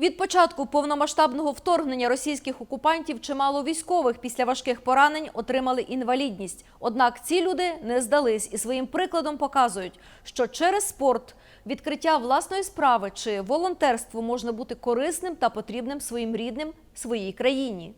Від початку повномасштабного вторгнення російських окупантів чимало військових після важких поранень отримали інвалідність. Однак ці люди не здались і своїм прикладом показують, що через спорт, відкриття власної справи чи волонтерство можна бути корисним та потрібним своїм рідним, своїй країні.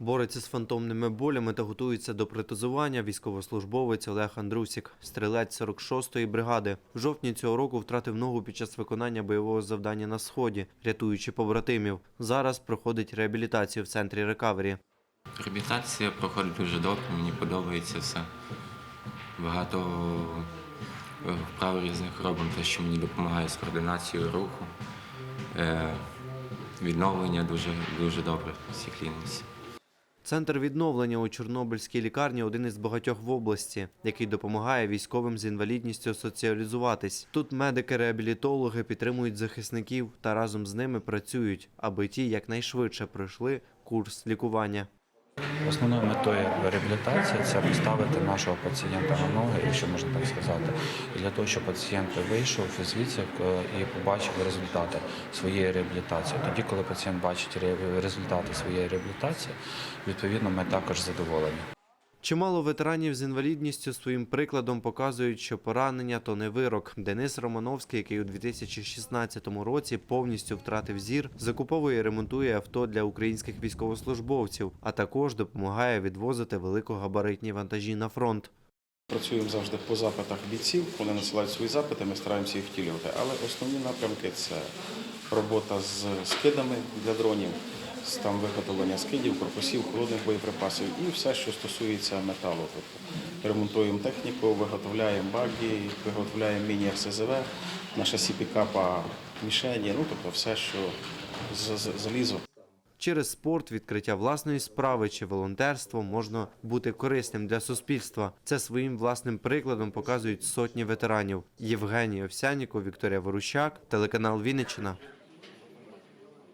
Бореться з фантомними болями та готується до протезування військовослужбовець Олег Андрусік, стрілець 46-ї бригади. В жовтні цього року втратив ногу під час виконання бойового завдання на сході, рятуючи побратимів. Зараз проходить реабілітацію в центрі рекавері. Реабілітація проходить дуже добре, мені подобається все. Багато е, вправ різних робимо, те, що мені допомагає з координацією руху. Е, Відновлення дуже, дуже добре в цій клініці. Центр відновлення у Чорнобильській лікарні один із багатьох в області, який допомагає військовим з інвалідністю соціалізуватись. Тут медики-реабілітологи підтримують захисників та разом з ними працюють, аби ті якнайшвидше пройшли курс лікування. Основною метою реабілітації це поставити нашого пацієнта на ноги, якщо можна так сказати, для того, щоб пацієнт вийшов звідси е, і побачив результати своєї реабілітації. Тоді, коли пацієнт бачить результати своєї реабілітації, відповідно ми також задоволені. Чимало ветеранів з інвалідністю своїм прикладом показують, що поранення то не вирок. Денис Романовський, який у 2016 році повністю втратив зір, закуповує і ремонтує авто для українських військовослужбовців, а також допомагає відвозити великогабаритні вантажі на фронт. Працюємо завжди по запитах бійців. Вони насилають свої запити, ми стараємося їх втілювати. Але основні напрямки це робота з скидами для дронів, там виготовлення скидів, корпусів, холодних боєприпасів і все, що стосується металу. Тобто ремонтуємо техніку, виготовляємо баги, виготовляємо міні-РСЗВ, на шасі пікапа мішені, ну тобто все, що залізо. Через спорт, відкриття власної справи чи волонтерство можна бути корисним для суспільства. Це своїм власним прикладом показують сотні ветеранів. Євгеній Овсяніков, Вікторія Ворущак, телеканал Вінниччина.